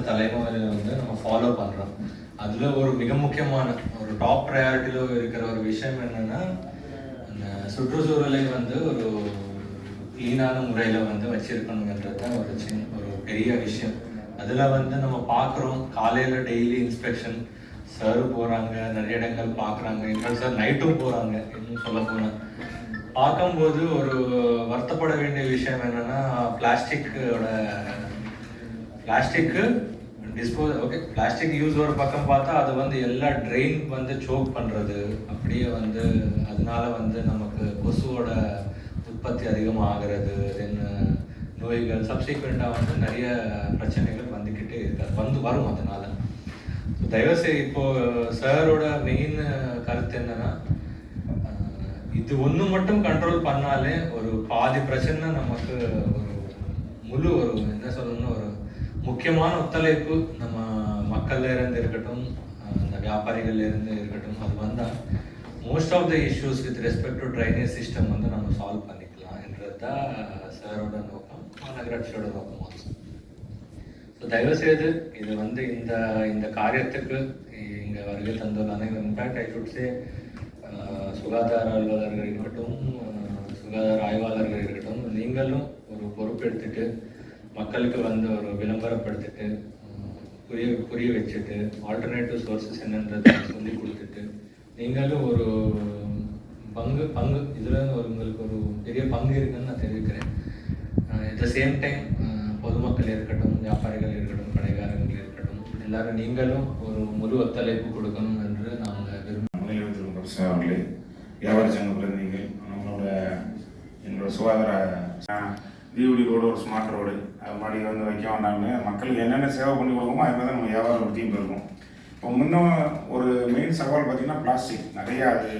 Sir வந்து நம்ம follow பண்ணுறோம் அதில் ஒரு மிக முக்கியமான ஒரு டாப் ப்ரையாரிட்டியில் இருக்கிற ஒரு விஷயம் என்னென்னா அந்த சுற்றுச்சூழலை வந்து ஒரு க்ளீனான முறையில் வந்து வச்சிருக்கணுங்கிறது தான் ஒரு சின்ன ஒரு பெரிய விஷயம். அதில் வந்து நம்ம பார்க்குறோம் காலையில் டெய்லி இன்ஸ்பெக்ஷன் சார் போகிறாங்க நிறைய இடங்கள் பார்க்குறாங்க. இன்னொரு சார் நைட்டும் போகிறாங்க இன்னும் சொல்ல போனால் பார்க்கும்போது ஒரு வருத்தப்பட வேண்டிய விஷயம் என்னன்னா பிளாஸ்டிக்கோட பிளாஸ்டிக்கு டிஸ்போஸ் ஓகே பிளாஸ்டிக் யூஸ் ஒரு பக்கம் பார்த்தா அது வந்து எல்லா ட்ரெயின் வந்து சோக் பண்ணுறது அப்படியே வந்து அதனால வந்து நமக்கு கொசுவோட உற்பத்தி அதிகமாக ஆகிறது தென் நோய்கள் சப்சிக்வெண்ட்டாக வந்து நிறைய பிரச்சனைகள் வந்துக்கிட்டே இருக்காது வந்து வரும் அதனால. ஸோ தயவுசெய்து இப்போது சாரோட மெயின் கருத்து என்னன்னா இது ஒன்று மட்டும் கண்ட்ரோல் பண்ணாலே ஒரு பாதி பிரச்சனை நமக்கு ஒரு முழு ஒரு என்ன சொல்லணும்னு ஒரு முக்கியமான ஒத்துழைப்பு நம்ம மக்கள்ல இருந்து இருக்கட்டும் இந்த வியாபாரிகள்ல இருந்து இருக்கட்டும் அது வந்தால் most of the issues with respect to drainage system வந்து நம்ம சால்வ் பண்ணிக்கலாம் தான் சாரோட நோக்கம் நகராட்சியோட நோக்கம் ஆல்சோ ஸோ தயவுசெய்து இது வந்து இந்த இந்த காரியத்துக்கு இங்கே வருகை தந்துள்ள அனைவரும். இன்ஃபேக்ட் ஐ ஷுட் சே சுகாதார அலுவலர்கள் இருக்கட்டும் சுகாதார ஆய்வாளர்கள் இருக்கட்டும் நீங்களும் ஒரு பொறுப்பெடுத்துட்டு மக்களுக்கு வந்து ஒரு விளம்பரப்படுத்திட்டு புரிய புரிய வச்சுட்டு ஆல்டர்னேட்டிவ் சோர்சஸ் என்னன்றதை சொல்லி கொடுத்துட்டு நீங்களும் ஒரு பங்கு பங்கு இதில் ஒரு உங்களுக்கு ஒரு பெரிய பங்கு இருக்குன்னு நான் தெரிவிக்கிறேன். அட் த சேம் டைம் பொதுமக்கள் இருக்கட்டும் வியாபாரிகள் இருக்கட்டும் கடைக்காரர்கள் இருக்கட்டும் எல்லாரும் நீங்களும் ஒரு முழு ஒத்துழைப்பு கொடுக்கணும் என்று நாங்கள் விரும்புகிறோம். அவர்களே வியாபார சங்க பிரதிநிதிகள் நம்மளோட எங்களோட சுகாதார தீவுடி ரோடு ஒரு ஸ்மார்ட் ரோடு அது வந்து வைக்க வேண்டாம்னு மக்களுக்கு என்னென்ன சேவை பண்ணி கொடுக்குமோ அது மாதிரி தான் நம்ம வியாபாரம் பற்றியும் பெருக்கும் இப்போ முன்ன ஒரு மெயின் சவால் பார்த்தீங்கன்னா பிளாஸ்டிக் நிறையா அது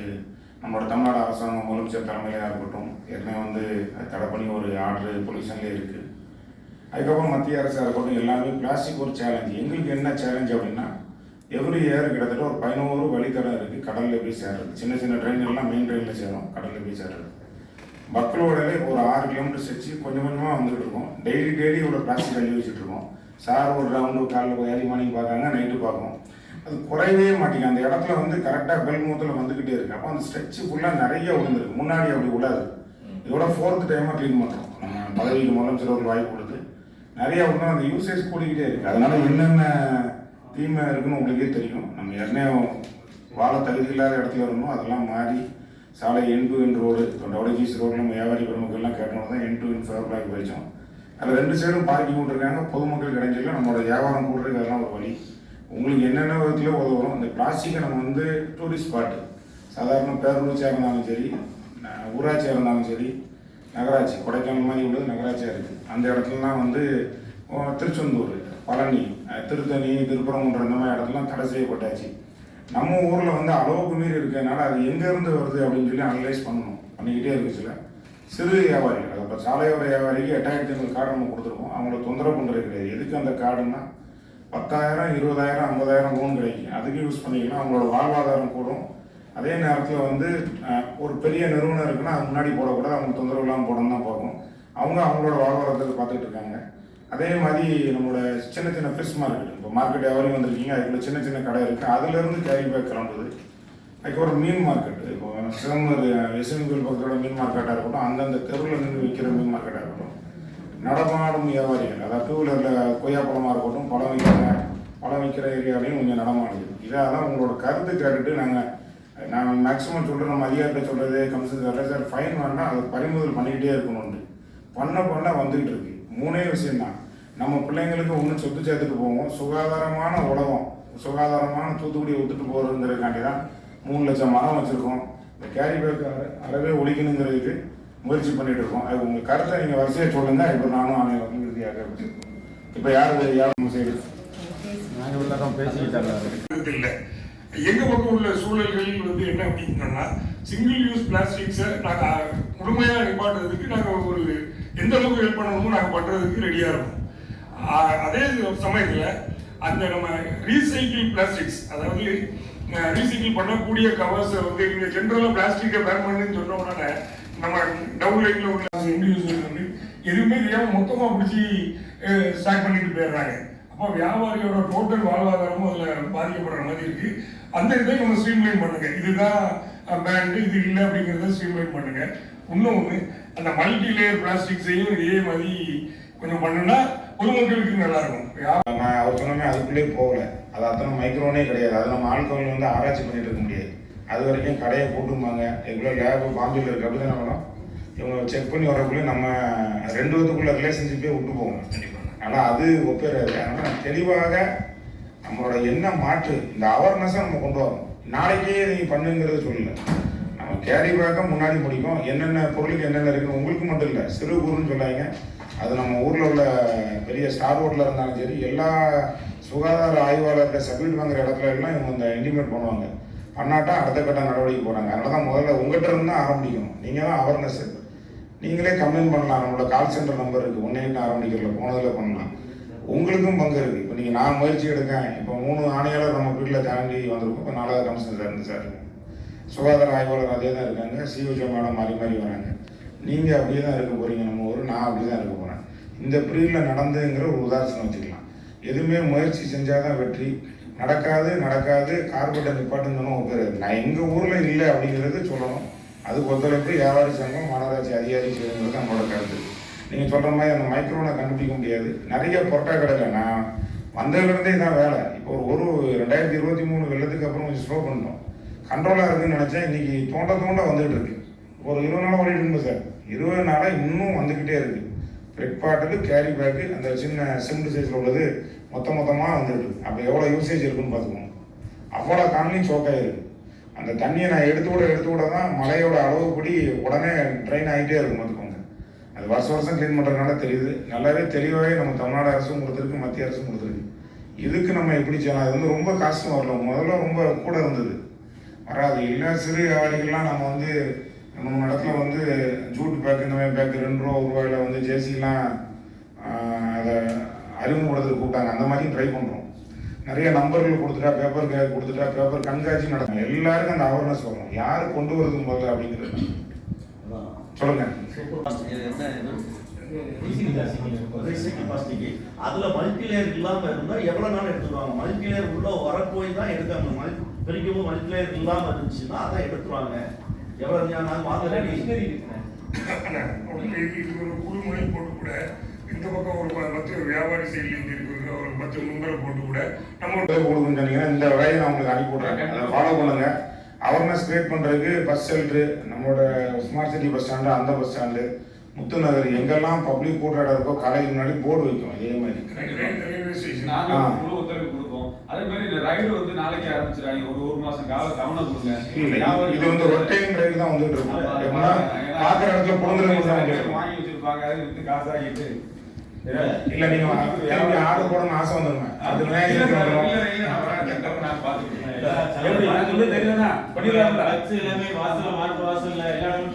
நம்மளோட தமிழ்நாடு அரசாங்கம் முதலமைச்சர் தலைமையிலாக இருக்கட்டும் ஏற்கனவே வந்து அது தடை பண்ணி ஒரு ஆர்டர் பொல்யூஷன்லேயே இருக்குது அதுக்கப்புறம் மத்திய அரசாக இருக்கட்டும் எல்லாமே பிளாஸ்டிக் ஒரு சேலஞ்சு எங்களுக்கு என்ன சேலஞ்சு அப்படின்னா எவ்ரி இயர் கிட்டத்தட்ட ஒரு பதினோரு வழித்தடம் இருக்குது கடலில் போய் சேர்றது. சின்ன சின்ன ட்ரெயின் எல்லாம் மெயின் ட்ரெயினில் சேரும் கடலில் போய் சேர்றது. மக்களோடவே ஒரு ஆறு கிலோமீட்டர் செச்சு கொஞ்சம் கொஞ்சமாக வந்துட்டு இருக்கோம். டெய்லி டெய்லி இவ்வளோ பிளாஸ்டிக் அள்ளி வச்சுட்டு இருக்கோம். சார் ஒரு ரவுண்டு காலையில் போய் ஏறி மார்னிங் பார்க்காங்க நைட்டு பார்க்கும் அது குறையவே மாட்டேங்குது. அந்த இடத்துல வந்து கரெக்டாக பெல் மூத்தில் வந்துக்கிட்டே இருக்கு. அப்போ அந்த ஸ்ட்ரெச்சு ஃபுல்லாக நிறைய விழுந்துருக்கு. முன்னாடி அப்படி விடாது இதோட ஃபோர்த் டைமாக க்ளீன் பண்ணுறோம் நம்ம பதவிக்கு முதலமைச்சர் ஒரு வாய்ப்பு கொடுத்து நிறைய ஒன்றும் அந்த யூசேஜ் கூடிக்கிட்டே இருக்கு. அதனால என்னென்ன தீமை இருக்குன்னு உங்களுக்கே தெரியும். நம்ம ஏற்கனவே வாழ தகுதி இல்லாத இடத்துல இருந்தோம். அதெல்லாம் மாறி சாலை என் டு என் ரோடு இப்போ டவுடஜிஸ் ரோடு நம்ம வியாபாரி பெருமக்கள்லாம் கேட்டோம் தான் என் டு என் பிளாக் வச்சோம் அதில் ரெண்டு சைடும் பார்க்கிங் விட்டுருக்காங்க. பொதுமக்கள் கிடைஞ்சல நம்மளோட வியாபாரம் கூடுறதுக்கு அதெல்லாம் ஒரு வழி. உங்களுக்கு என்னென்ன விதத்தில் உதவும் அந்த பிளாஸ்டிக்கை நம்ம வந்து டூரிஸ்ட் ஸ்பாட்டு சாதாரண பேரூராட்சியாக இருந்தாலும் சரி ஊராட்சியாக இருந்தாலும் சரி நகராட்சி கொடைக்கானல் மாதிரி உள்ளது நகராட்சியாக இருக்குது அந்த இடத்துலலாம் வந்து திருச்செந்தூர் பழனி திருத்தணி திருப்பரங்குன்ற இந்த மாதிரி இடத்துலாம் தடை செய்யப்பட்டாச்சு. நம்ம ஊரில் வந்து அளவுக்கு மீறி இருக்கிறதுனால அது எங்கேருந்து வருது அப்படின்னு சொல்லி அனலைஸ் பண்ணணும். பண்ணிக்கிட்டே இருக்குச்சுல சிறு வியாபாரிகள். அது இப்போ சாலையோர வியாபாரிக்கு எட்டாயிரத்தி ஐநூறு கார்டு நம்ம கொடுத்துருக்கோம். அவங்கள தொந்தரவு பண்ணுறது கிடையாது. எதுக்கு அந்த கார்டுன்னா பத்தாயிரம் இருபதாயிரம் ஐம்பதாயிரம் லோன் கிடைக்கும். அதுக்கு யூஸ் பண்ணிக்கலாம். அவங்களோட வாழ்வாதாரம் கூடும். அதே நேரத்தில் வந்து ஒரு பெரிய நிறுவனம் இருக்குன்னா அது முன்னாடி போடக்கூடாது. அவங்க தொந்தரவு இல்லாமல் போடணும் தான் பார்க்கும் அவங்க அவங்களோட வாழ்வாதாரத்துக்கு பார்த்துட்டு இருக்காங்க. அதே மாதிரி நம்மளோட சின்ன சின்ன ஃபிஷ் மார்க்கெட் இப்போ மார்க்கெட் எவரையும் வந்திருக்கீங்க அதுக்குள்ள சின்ன சின்ன கடை இருக்குது அதுலேருந்து கேரி பேக் கிளம்புது. அதுக்கப்புறம் மீன் மார்க்கெட்டு இப்போ சிதம்பர் எஸ்எம்கோல் பக்கத்தோட மீன் மார்க்கெட்டாக இருக்கட்டும் அந்தந்த தெருவில் நின்று விற்கிற மீன் மார்க்கெட்டாக இருக்கட்டும் நடமாடும் வியாபாரிகள் அதாவது டூ வீலரில் கொய்யாப்பழமாக இருக்கட்டும் பழம் விற்கிற பழம் விற்கிற ஏரியாலையும் கொஞ்சம் நடமாடுது. தான் உங்களோட கருத்து கேட்டுட்டு நாங்கள் நான் மேக்ஸிமம் சொல்கிறேன் நம்ம அதிகாரத்தை சொல்கிறது கமிஷன் சொல்கிறது சார். ஃபைன் வேணால் அதை பறிமுதல் பண்ணிக்கிட்டே இருக்கணும்னு. பண்ண பண்ண வந்துகிட்டு இருக்கு. மூணே விஷயம்தான். நம்ம பிள்ளைங்களுக்கு ஒன்று சொத்து சேர்த்துட்டு போவோம். சுகாதாரமான உலகம் சுகாதாரமான தூத்துக்குடியை விட்டுட்டு போகிறதுங்கிறதுக்காண்டி தான் மூணு லட்சம் மரம் வச்சுருக்கோம். இந்த கேரி பேக் அறவே ஒழிக்கணுங்கிறதுக்கு முயற்சி பண்ணிட்டு இருக்கோம். அது உங்கள் கருத்தை நீங்கள் வரிசையாக சொல்லுங்கள் இப்போ நானும் அவன் இறுதியாக இப்போ யார் யார் நம்ம சைடு நாங்கள் உள்ளதான் பேசிக்கிட்டாங்க இல்லை. எங்க பக்கம் உள்ள சூழல்களில் வந்து என்ன அப்படின்னா சிங்கிள் யூஸ் பிளாஸ்டிக்ஸை நாங்கள் முழுமையாக நிப்பாட்டுறதுக்கு நாங்கள் ஒரு எந்த அளவுக்கு ஹெல்ப் பண்ணணுமோ நாங்கள் பண்ணுறதுக்கு ரெடியாக இருக்கோம். அதே சமயத்தில் அந்த நம்ம ரீசைக்கிள் பிளாஸ்டிக்ஸ் அதாவது ரீசைக்கிள் பண்ணக்கூடிய கவர்ஸை வந்து நீங்கள் ஜென்ரலாக பிளாஸ்டிக்கை பேன் பண்ணுன்னு சொன்ன உடனே நம்ம டவுன் லைனில் உள்ள இண்டிவிஜுவல் வந்து எதுவுமே தெரியாமல் மொத்தமாக பிடிச்சி ஸ்டாக் பண்ணிட்டு போயிடுறாங்க. அப்போ வியாபாரியோட டோட்டல் வாழ்வாதாரமும் அதில் பாதிக்கப்படுற மாதிரி இருக்கு. அந்த இதை நம்ம ஸ்ட்ரீம்லைன் பண்ணுங்க. இதுதான் பேண்டு இது இல்லை அப்படிங்கிறத ஸ்ட்ரீம்லைன் பண்ணுங்க. ஒன்று அந்த மல்டி லேயர் பிளாஸ்டிக்ஸையும் இதே மாதிரி கொஞ்சம் பண்ணுன்னா பொதுமக்களுக்கு நல்லா இருக்கும் நான் அவர் சொன்னமே அதுக்குள்ளே போகல. அது அத்தனை மைக்ரோனே கிடையாது. அது நம்ம ஆட்கள் வந்து ஆராய்ச்சி பண்ணிட்டு இருக்க முடியாது. அது வரைக்கும் கடையை போட்டுமாங்க எவ்வளோ லேபு பாம்பேல இருக்கு. அப்படி தானே இவங்க செக் பண்ணி வரக்குள்ளே நம்ம ரெண்டு விதத்துக்குள்ள ரிலேஷன்ஷிப்பே விட்டு போவோம் ஆனால் அது ஒப்பேறாது அதனால் தெளிவாக நம்மளோட என்ன மாற்று இந்த அவேர்னஸை நம்ம கொண்டு வரணும். நாளைக்கே நீங்கள் பண்ணுங்கிறது சொல்லல. நம்ம கேரி பேக்கை முன்னாடி முடிக்கும் என்னென்ன பொருளுக்கு என்னென்ன இருக்குன்னு உங்களுக்கு மட்டும் இல்லை சிறு குறுன்னு சொல்லாங்க அது நம்ம ஊரில் உள்ள பெரிய ஸ்டார் ரோட்டில் இருந்தாலும் சரி எல்லா சுகாதார ஆய்வாளர்கள் சர்டிஃபிகேட் வாங்குற இடத்துல எல்லாம் இவங்க இந்த இன்டிமேட் பண்ணுவாங்க. பண்ணாட்டா அடுத்த கட்ட நடவடிக்கை போகிறாங்க அதனால தான் முதல்ல உங்கள்கிட்ட இருந்து தான் ஆரம்பிக்கணும் நீங்கள் தான் அவேர்னஸ் நீங்களே கம்ப்ளைண்ட் பண்ணலாம். நம்மளோட கால் சென்டர் நம்பர் இருக்குது ஒன்று எட்டு ஆரம்பிக்கிறல போனதில் பண்ணலாம். உங்களுக்கும் பங்கு இருக்குது இப்போ நீங்கள் நான் முயற்சி எடுக்கேன் இப்போ மூணு ஆணையாளர் நம்ம வீட்டில் தாண்டி வந்திருக்கோம். இப்போ நாலாவது கமிஷனர் இருந்து சார். சுகாதார ஆய்வாளர் அதே தான் இருக்காங்க. சிஓஜி மேடம் மாறி மாறி வராங்க. நீங்கள் அப்படியே தான் இருக்க போகிறீங்க நம்ம ஊர் நான் அப்படி தான் இருக்க போகிறேன் இந்த பிரிவில் நடந்துங்கிற ஒரு உதாரணம் வச்சுக்கலாம். எதுவுமே முயற்சி செஞ்சால் தான் வெற்றி நடக்காது நடக்காது கார்பெட்டை நிப்பாட்டுன்னு ஒரு பேர். நான் எங்கள் ஊரில் இல்லை அப்படிங்கிறது சொல்லணும். அதுக்கு ஒத்துழைப்பு வியாபாரி சங்கம் மாநகராட்சி அதிகாரி செய்யுங்கிறது நம்மளோட கருத்து. நீங்கள் சொல்கிற மாதிரி அந்த மைக்ரோனை கண்டுபிடிக்க முடியாது. நிறைய பொருட்டா கடையில் நான் வந்ததுலேருந்தே தான் வேலை. இப்போ ஒரு ஒரு ரெண்டாயிரத்தி இருபத்தி மூணு வெள்ளத்துக்கு அப்புறம் கொஞ்சம் ஸ்லோ பண்ணிட்டோம். கண்ட்ரோலாக இருக்குதுன்னு நினச்சேன். இன்றைக்கி தோண்ட தோண்ட வந்துகிட்டு இருக்கு. ஒரு இருபது நாளாக ஓடிட்டு இருந்தோம் சார். இருபது நாளாக இன்னும் வந்துக்கிட்டே இருக்கு. பிரெட் பாட்டில் கேரி பேக்கு அந்த சின்ன சிம்பிள் சைஸில் உள்ளது மொத்த மொத்தமாக வந்துருக்கு. அப்போ எவ்வளோ யூசேஜ் இருக்குன்னு பார்த்துக்கோங்க. அவ்வளோ காணலையும் சோக்காயிருக்கு அந்த தண்ணியை நான் எடுத்து விட எடுத்து விட தான் மழையோட அளவுப்படி உடனே ட்ரெயின் ஆகிட்டே இருக்கும் பார்த்துக்கோங்க. அது வருஷம் வருஷம் க்ளீன் பண்ணுறதுனால தெரியுது. நல்லாவே தெளிவாகவே நம்ம தமிழ்நாடு அரசும் கொடுத்துருக்கு மத்திய அரசும் கொடுத்துருக்கு. இதுக்கு நம்ம எப்படி செய்யலாம்? அது வந்து ரொம்ப காசும் வரல. முதல்ல ரொம்ப கூட இருந்தது. வராது. இல்லை சிறு வியாபாரிகள்லாம் நம்ம வந்து நம்ம இடத்துல வந்து ஜூட் பேக் இந்த மாதிரி பேக் ரெண்டு ரூபா ஒரு ரூபாயில வந்து ஜேசிலாம் அதை அறிமுகப்படுத்துறது கூப்பிட்டாங்க. அந்த மாதிரியும் ட்ரை பண்ணுறோம் நிறைய நம்பர்கள் கொடுத்துட்டா பேப்பர் கே கொடுத்துட்டா பேப்பர் கண்காட்சி நடக்கும். எல்லாருக்கும் அந்த அவேர்னஸ் வரும். யார் கொண்டு வருது முதல்ல அப்படிங்கிறது. சொல்லுங்க. அதுல மல்டிலேயர் இல்லாம இருந்தா எவ்வளவு நாள் எடுத்துருவாங்க? மல்டிலேயர் உள்ள வர போய் தான் எடுக்காங்க மல் மல்டிலேயர் இல்லாம இருந்துச்சுன்னா அதான் எடுத்துருவாங்க. எவ்வளவு இது ஒரு குழுமுறை போட்டு கூட இந்த பக்கம் ஒரு பத்து வியாபாரி சைட்ல இருந்து இருக்கிற ஒரு பத்து நம்பரை போட்டு கூட நம்ம ஒரு கொடுக்குன்னு சொன்னீங்கன்னா இந்த வேலையை நான் உங்களுக்கு அனுப்பி விட்றேன். அதை ஃபாலோ பண்ணுங்க. அவேர்னஸ் கிரியேட் பண்ணுறதுக்கு பஸ் ஷெல்ட்ரு நம்மளோட ஸ்மார்ட் சிட்டி பஸ் ஸ்டாண்டு அந்த பஸ் ஸ்டாண்டு முத்துநகர் எங்கெல்லாம் பப்ளிக் கூட்ட இடம் இருக்கோ காலைக்கு முன்னாடி போர்டு வைக்கும் இதே மாதிரி. ரயில்- ரயில்வே ஸ்டேஷன் நாங்க ஆ. முழு ஒத்துழைப்பு கொடுப்போம் அதே மாதிரி இந்த ரைடு வந்து நாளைக்கு ஆரம்பிச்சிடாங்க. ஒரு ஒரு மாசம் கால கவனம் கொடுங்க. இது வந்து ரொட்டேன் ரயில் தான் வந்துட்டு இருக்கும் பார்க்குற இடத்துல இருக்கும். வாங்கி வச்சிருப்பாங்க. அது வித்து காசாகிட்டு இல்ல நீங்க ஆர்டர் போடணும்னு ஆசை வந்துருங்க. அது நான் சொல்றது தெரியுதாண்ணா? பண்ணிடலாம்ல? எல்லாமே வாசல்ல மாட்டு வாசல்ல எல்லா இடமும்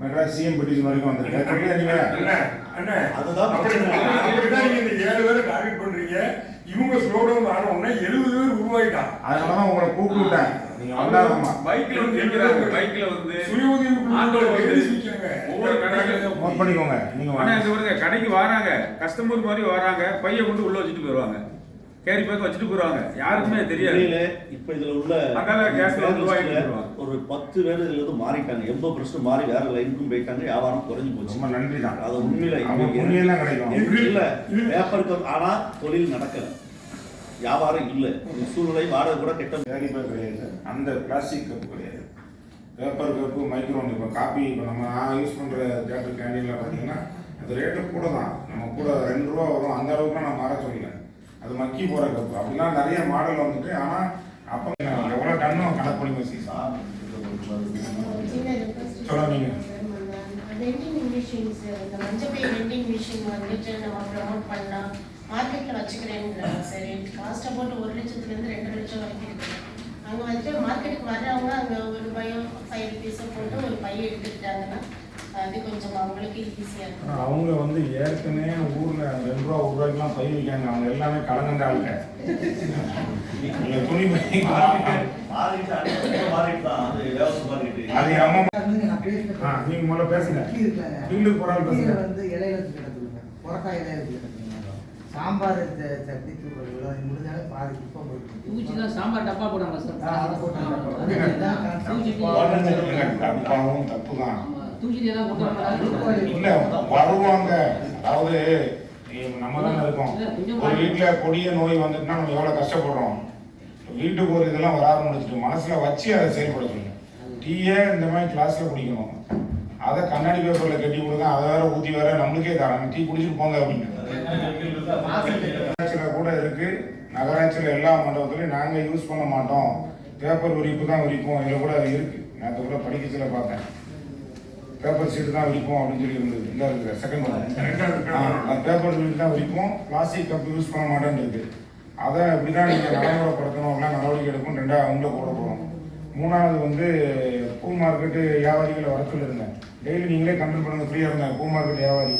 மெட்ராஸ் சிஎம் பெட்டிஷன் வரைக்கும் வந்திருக்கு சொல்லுங்க நீங்க அண்ணா, அண்ணா, அதுதான் அப்படி- பிரச்சனை. அப்படிதான் நீங்க இந்த ஏழு பேரை டார்கெட் பண்றீங்க. இவங்க ஸ்லோ டவுன் ஆன உடனே எழுபது பேர் உருவாயிட்டான் அதனாலதான் உங்களை கூப்பிட்டுட்டேன் நீங்க வந்தாதாம்மா பைக்ல வந்து. பைக்ல வந்து சுய உதவி. ஒவ்வொரு கடையிலும் நோட் பண்ணிக்கோங்க. நீங்க கடைக்கு வராங்க. கஸ்டமர் மாதிரி வராங்க. பைய கொண்டு உள்ள வச்சுட்டு போயிருவாங்க. கேரி பேக் வச்சுட்டு போயிருவாங்க யாருக்குமே தெரியாது. தெரியல இப்ப இதுல உள்ள. ஒரு பத்து பேர் இதுல இருந்து மாறிட்டாங்க. எண்பது பர்சன்ட் மாறி வேற லைனுக்கும் போயிட்டாங்க. வியாபாரம் குறைஞ்சு போச்சு. ரொம்ப நன்றி தான். அது உண்மையில தான் கிடைக்கும். இல்ல. பேப்பருக்கு ஆனா தொழில் நடக்கல. வியாபாரம் இல்ல. சூழ்நிலை வாடகை கூட கெட்ட கேரி பேக் கிடையாது. அந்த பிளாஸ்டிக் கப் கிடையாது. பேப்பர் கப்பு மைக்ரோன் இப்போ காப்பி இப்போ நம்ம நான் யூஸ் பண்ணுற தேட்டர் கேண்டீனில் பார்த்தீங்கன்னா அது ரேட்டு கூட தான். நம்ம கூட ரெண்டு ரூபா வரும். அந்த அளவுக்கு நான் மாற சொல்லல. அது மக்கி போகிற கப்பு அப்படிலாம் நிறைய மாடல் வந்துட்டு ஆனால் அப்போ எவ்வளோ டன்னும் கணக்கு பண்ணி வச்சுக்கலாம் சொல்லுங்க நீங்க. வெண்டிங் மிஷின்ஸ் இந்த மஞ்சப்பை வெண்டிங் மிஷின் வந்துட்டு நம்ம ப்ரமோட் பண்ணலாம் மார்க்கெட்டில் வச்சுக்கிறேன்றாங்க சரி. காஸ்ட்டை போட்டு ஒரு லட்சத்துலேருந்து ரெண்டு லட்சம் வரைக்கும் இருக்குது அங்கே வந்துட்டு மார்க்கெட்டுக்கு வர்றவங்க அங்கே ஒரு ரூபாயோ ஃபைவ் ருபீஸோ போட்டு ஒரு பைய எடுத்துக்கிட்டாங்கன்னா அது கொஞ்சம் அவங்களுக்கு ஈஸியாக இருக்கும் ஆனா அவங்க வந்து ஏற்கனவே ஊர்ல ரெண்டு ரூபா ஒரு ரூபாய்க்குலாம் பை வைக்காங்க அவங்க எல்லாமே கலங்கண்ட ஆளுங்க நீங்க துணி அது அம்மா. ஆ, முதல்ல பேசுங்க வந்து இலையில கிடக்குதுங்க. புறக்காய் இலையில வச்சு கிடக்குதுங்க. சாம்பார் சட்னி அது முடிஞ்சாலே பாதி குப்பம் போயிருக்கு சாம்பார் டப்பா போடுறாங்க சார் அதை போட்டாங்க. தப்பு தான் இல்ல வருவாங்க. அதாவது நம்ம தானே இருக்கோம். ஒரு வீட்டுல கொடிய நோய் வந்துட்டுனா நம்ம எவ்வளவு கஷ்டப்படுறோம்? வீட்டுக்கு ஒரு இதெல்லாம் வர ஆரம்பிச்சுட்டு மனசுல வச்சு அதை செயல்படுத்தணும் டீயே இந்த மாதிரி கிளாஸ்ல குடிக்கணும். அதை கண்ணாடி பேப்பர்ல கட்டி கொடுங்க அதை வேற ஊத்தி வேற நம்மளுக்கே தராங்க டீ குடிச்சிட்டு போங்க அப்படின்னு நகராட்சியில கூட இருக்கு. நகராட்சியில எல்லா மண்டபத்திலையும் நாங்க யூஸ் பண்ண மாட்டோம். பேப்பர் விரிப்பு தான் விரிப்போம் இதுல கூட அது இருக்கு. நேற்று கூட படிக்கச்சில பார்த்தேன் பேப்பர் சீட்டு தான் விரிப்போம் அப்படின்னு சொல்லி இருந்தது. இந்த இருக்கு செகண்ட் ஒன் பேப்பர் சீட்டு தான் விரிப்போம் பிளாஸ்டிக் கப் யூஸ் பண்ண மாட்டேன்னு இருக்கு அதை இப்படிதான் நீங்க நடைமுறைப்படுத்தணும் அப்படின்னா நடவடிக்கை எடுக்கும் ரெண்டாவது அவங்கள போட போறோம். மூணாவது வந்து பூ மார்க்கெட்டு வியாபாரிகளை வர சொல்லியிருந்தேன் டெய்லி நீங்களே கம்ப்ளைண்ட் பண்ணுங்க ஃப்ரீயாக இருந்தாங்க பூ மார்க்கெட் வியாபாரி.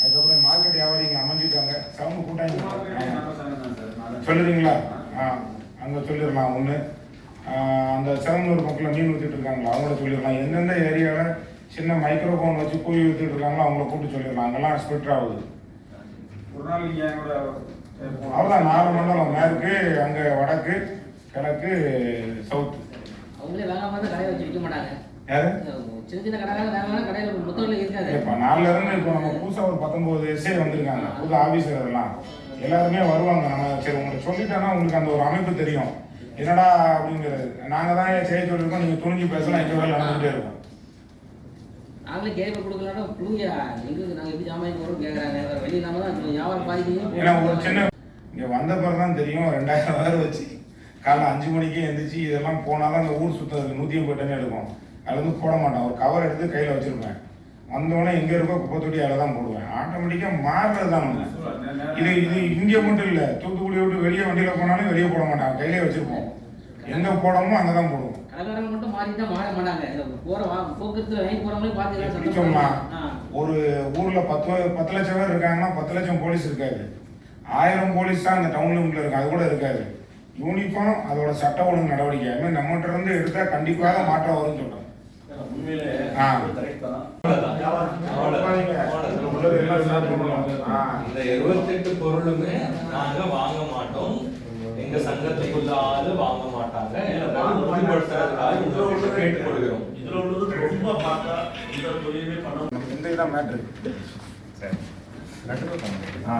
அதுக்கப்புறம் மார்க்கெட் வியாபாரி இங்கே அமைஞ்சிட்டாங்க சவுண்டு கூட்டாங்க சொல்லுறீங்களா? ஆ அங்கே சொல்லிடலாம் ஒன்று அந்த சிறந்தூர் பக்கத்தில் மீன் வித்துட்டு இருக்காங்களா? அவங்கள சொல்லிடலாம். எந்தெந்த ஏரியாவில் சின்ன மைக்ரோஃபோன் வச்சு கூலி வித்துட்டு இருக்காங்களோ அவங்கள கூப்பிட்டு சொல்லிடலாம். அங்கெல்லாம் ஸ்பிட் ஆகுது. ஒரு நாள் நீங்க எங்களோட அவ்வளோதான் நாலு மண்டலம். மேற்கு அங்கே வடக்கு கிழக்கு சவுத்து அவங்களே வேகாம தான் கடையை வச்சு விற்க மாட்டாங்க. யாரு? சின்ன சின்ன கடைக்காக வேகாம கடையில் முத்தூரில் இருக்காது. இப்போ நாலுல இருந்து இப்போ நம்ம புதுசாக ஒரு பத்தொன்பது எஸ்ஏ வந்திருக்காங்க. புது ஆஃபீஸர் எல்லாம். எல்லாருமே வருவாங்க. நம்ம சரி உங்களுக்கு சொல்லிட்டோன்னா உங்களுக்கு அந்த ஒரு அமைப்பு தெரியும். என்னடா அப்படிங்கிறது நாங்கள் தான் செய்ய சொல்லியிருக்கோம் நீங்கள் துணிஞ்சு பேசலாம். எங்கள் வேலை நடந்துகிட்டே இருக்கும் நாங்களே கேள்வி கொடுக்கலன்னா புழுங்க எங்களுக்கு நாங்கள் எப்படி ஜாமான் வரும் கேட்குறாங்க வேறு வழி இல்லாமல் தான் வியாபாரம் பாதிக்கணும் ஏன்னா ஒரு சின்ன இங்கே வந்த பிறகு தான் தெரியும் ரெண்டாயிரம் பேர் வச்சு. காலைல அஞ்சு மணிக்கே எழுந்திரிச்சு இதெல்லாம் போனால் தான் அந்த ஊர் சுற்றுறதுக்கு நூற்றி ஐம்பது டன் எடுக்கும். அதில் வந்து போட மாட்டேன் ஒரு கவர் எடுத்து கையில் வச்சுருப்பேன். வந்தோடனே எங்கே இருக்கோ குப்பத்தொட்டி அதில் தான் போடுவேன். ஆட்டோமேட்டிக்காக மாறுறது தான் இது இது இங்கே மட்டும் இல்லை தூத்துக்குடி விட்டு வெளியே வண்டியில் போனாலும் வெளியே போட மாட்டாங்க. கையிலே வச்சுருப்போம். எங்கே போடமோ அங்கே தான் போடுவோம். கடைக்காரங்க மட்டும் மாறிட்டா மாற மாட்டாங்க. இந்த போகிற வா போக்குவரத்து வாங்கி போகிறவங்களே பார்த்து எல்லாம் சத்தம் பிடிச்சோம்னா போடுவாங்க. ஆ. ஒரு ஊர்ல பத்து பத்து லட்சம் பேர் இருக்காங்கன்னா பத்து லட்சம் போலீஸ் இருக்காது. ஆயிரம் போலீஸ் தான் இந்த டவுன் லிமிட்ல இருக்கு அது கூட இருக்காது. யூனிஃபார்ம் அதோட சட்ட ஒழுங்கு நடவடிக்கை. அதுமாதிரி நம்மகிட்ட இருந்து எடுத்தா கண்டிப்பாக மாற்றம் வரும்னு சொல்றேன். இந்த இருபத்தெட்டு பொருளுமே நாங்க வாங்க மாட்டோம். எங்க சங்கத்துக்குள்ள ஆளு வாங்க உறுதிப்படுத்துறதுக்காக இந்த ஒரு கேட்டுக்கொள்கிறோம். இதுல உள்ளது ரொம்ப பார்த்தா இந்த தொழிலே பண்ண இந்த இதான் மேட்ரு சரி. ஆ